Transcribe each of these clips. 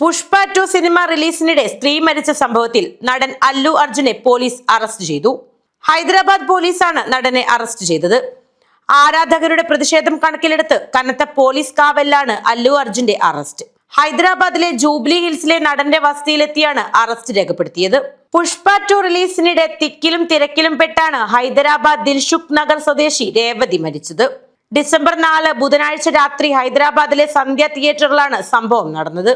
Pushpa to cinema റിലീസിനിടെ സ്ത്രീ മരിച്ച സംഭവത്തിൽ നടൻ അല്ലു അർജുനെ പോലീസ് അറസ്റ്റ് ചെയ്തു. ഹൈദരാബാദ് പോലീസാണ് നടനെ അറസ്റ്റ് ചെയ്തത്. ആരാധകരുടെ പ്രതിഷേധം കണക്കിലെടുത്ത് കനത്ത പോലീസ് കാവലിലാണ് അല്ലു അർജുന്റെ അറസ്റ്റ്. ഹൈദരാബാദിലെ ജൂബിലി ഹിൽസിലെ നടന്റെ വസതിയിലെത്തിയാണ് അറസ്റ്റ് രേഖപ്പെടുത്തിയത്. പുഷ്പ ടു റിലീസിനിടെ തിക്കിലും തിരക്കിലും പെട്ടാണ് ഹൈദരാബാദ് ദിൽഷുഖ് നഗർ സ്വദേശി രേവതി മരിച്ചത്. ഡിസംബർ നാല് ബുധനാഴ്ച രാത്രി ഹൈദരാബാദിലെ സന്ധ്യ തിയേറ്ററിലാണ് സംഭവം നടന്നത്.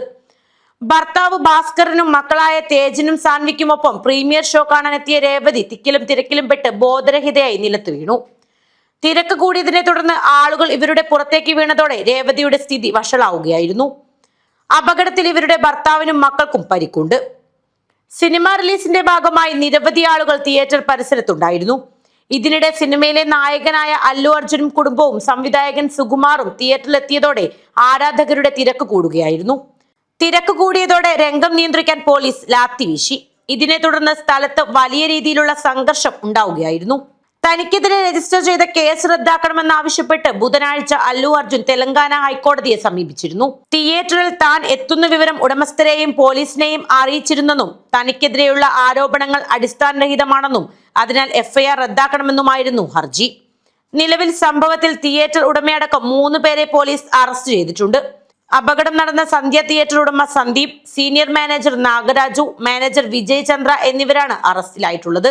ഭർത്താവ് ഭാസ്കറിനും മക്കളായ തേജിനും സാൻവിക്കുമൊപ്പം പ്രീമിയർ ഷോ കാണാനെത്തിയ രേവതി തിക്കിലും തിരക്കിലും പെട്ട് ബോധരഹിതയായി നിലത്ത് വീണു. തിരക്ക് കൂടിയതിനെ തുടർന്ന് ആളുകൾ ഇവരുടെ പുറത്തേക്ക് വീണതോടെ രേവതിയുടെ സ്ഥിതി വഷളാവുകയായിരുന്നു. അപകടത്തിൽ ഇവരുടെ ഭർത്താവിനും മക്കൾക്കും പരിക്കുണ്ട്. സിനിമ റിലീസിന്റെ ഭാഗമായി നിരവധി ആളുകൾ തിയേറ്റർ പരിസരത്തുണ്ടായിരുന്നു. ഇതിനിടെ സിനിമയിലെ നായകനായ അല്ലു അർജുനും കുടുംബവും സംവിധായകൻ സുകുമാറും തിയേറ്ററിലെത്തിയതോടെ ആരാധകരുടെ തിരക്ക് കൂടുകയായിരുന്നു. തിരക്ക് കൂടിയതോടെ രംഗം നിയന്ത്രിക്കാൻ പോലീസ് ലാത്തി വീശി. ഇതിനെ തുടർന്ന് സ്ഥലത്ത് വലിയ രീതിയിലുള്ള സംഘർഷം ഉണ്ടാവുകയായിരുന്നു. തനിക്കെതിരെ രജിസ്റ്റർ ചെയ്ത കേസ് റദ്ദാക്കണമെന്നാവശ്യപ്പെട്ട് ബുധനാഴ്ച അല്ലു അർജുൻ തെലങ്കാന ഹൈക്കോടതിയെ സമീപിച്ചിരുന്നു. തിയേറ്ററിൽ താൻ എത്തുന്ന വിവരം ഉടമസ്ഥരെയും പോലീസിനെയും അറിയിച്ചിരുന്നെന്നും തനിക്കെതിരെയുള്ള ആരോപണങ്ങൾ അടിസ്ഥാനരഹിതമാണെന്നും അതിനാൽ എഫ്ഐആർ റദ്ദാക്കണമെന്നുമായിരുന്നു ഹർജി. നിലവിൽ സംഭവത്തിൽ തിയേറ്റർ ഉടമയടക്കം മൂന്ന് പേരെ പോലീസ് അറസ്റ്റ് ചെയ്തിട്ടുണ്ട്. അപകടം നടന്ന സന്ധ്യ തിയേറ്റർ ഉടമ Sandeep senior manager Nagaraju manager Vijay Chandra എന്നിവരാണ് അറസ്റ്റിലായിട്ടുള്ളത്.